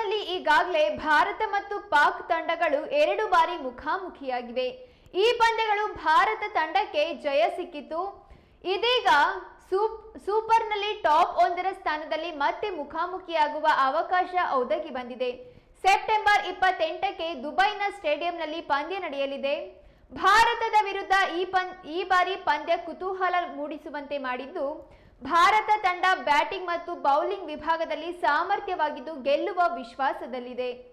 ನಲ್ಲಿ ಈಗಾಗಲೇ ಭಾರತ ಮತ್ತು ಪಾಕ್ ತಂಡಗಳು ಎರಡು ಬಾರಿ ಮುಖಾಮುಖಿಯಾಗಿವೆ. ಈ ಪಂದ್ಯಗಳು ಭಾರತ ತಂಡಕ್ಕೆ ಜಯ ಸಿಕ್ಕಿತು. ಇದೀಗ ಸೂಪ್, ಸೂಪರ್ನಲ್ಲಿ ಟಾಪ್ ಒಂದರ ಸ್ಥಾನದಲ್ಲಿ ಮತ್ತೆ ಮುಖಾಮುಖಿಯಾಗುವ ಅವಕಾಶ ಒದಗಿ ಬಂದಿದೆ. ಸೆಪ್ಟೆಂಬರ್ ಇಪ್ಪತ್ತೆಂಟಕ್ಕೆ ದುಬೈನ ಸ್ಟೇಡಿಯಂನಲ್ಲಿ ಪಂದ್ಯ ನಡೆಯಲಿದೆ. ಭಾರತದ ವಿರುದ್ಧ ಈ ಪಂದ್, ಈ ಬಾರಿ ಪಂದ್ಯ ಕುತೂಹಲ ಮೂಡಿಸುವಂತೆ ಮಾಡಿದ್ದು ಭಾರತ ತಂಡ ಬ್ಯಾಟಿಂಗ್ ಮತ್ತು ಬೌಲಿಂಗ್ ವಿಭಾಗದಲ್ಲಿ ಸಾಮರ್ಥ್ಯವಾಗಿದ್ದು ಗೆಲ್ಲುವ ವಿಶ್ವಾಸದಲ್ಲಿದೆ.